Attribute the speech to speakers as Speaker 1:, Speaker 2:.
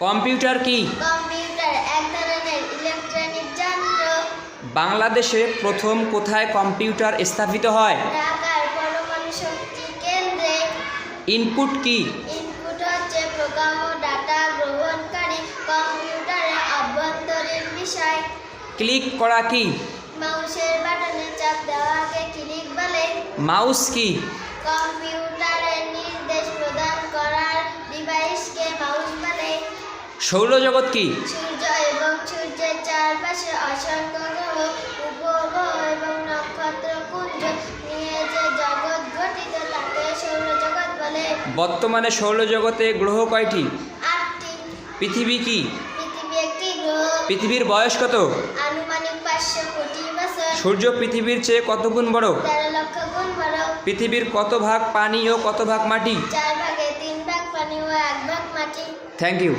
Speaker 1: Computer কি?
Speaker 2: Computer এক ধরনের ইলেকট্রনিক যন্ত্র।
Speaker 1: বাংলাদেশে প্রথম কোথায় কম্পিউটার স্থাপিত হয়?
Speaker 2: ঢাকার পরমাণু শক্তি কেন্দ্রে।
Speaker 1: ইনপুট কি?
Speaker 2: ইনপুট হচ্ছে প্রোগ্রাম ও ডাটা গ্রহণকারী কম্পিউটারের অভ্যন্তরীণ বিষয়।
Speaker 1: ক্লিক করা কি?
Speaker 2: মাউসের বাটনে চাপ দেওয়াকে ক্লিক বলে।
Speaker 1: মাউস কি?
Speaker 2: কম্পিউটারের
Speaker 1: সৌরজগৎ কি?
Speaker 2: সূর্য এবং সূর্যের চারপাশে অসংখ্য গ্রহ উপগ্রহ এবং নক্ষত্রপুঞ্জ নিয়ে যে জগৎ গঠিত তাকে সৌরজগৎ বলে।
Speaker 1: বর্তমানে সৌরজগতে গ্রহ কয়টি?
Speaker 2: আটটি।
Speaker 1: পৃথিবী কি?
Speaker 2: পৃথিবী একটি গ্রহ।
Speaker 1: পৃথিবীর বয়স কত?
Speaker 2: আনুমানিক পাঁচশো কোটি বছর।
Speaker 1: সূর্য পৃথিবীর চেয়ে কত গুণ বড়?
Speaker 2: তেরো লক্ষ গুণ বড়।
Speaker 1: পৃথিবীর কত ভাগ পানি ও কত ভাগ মাটি?
Speaker 2: চার ভাগে তিন ভাগ পানি ও এক ভাগ মাটি।
Speaker 1: Thank you.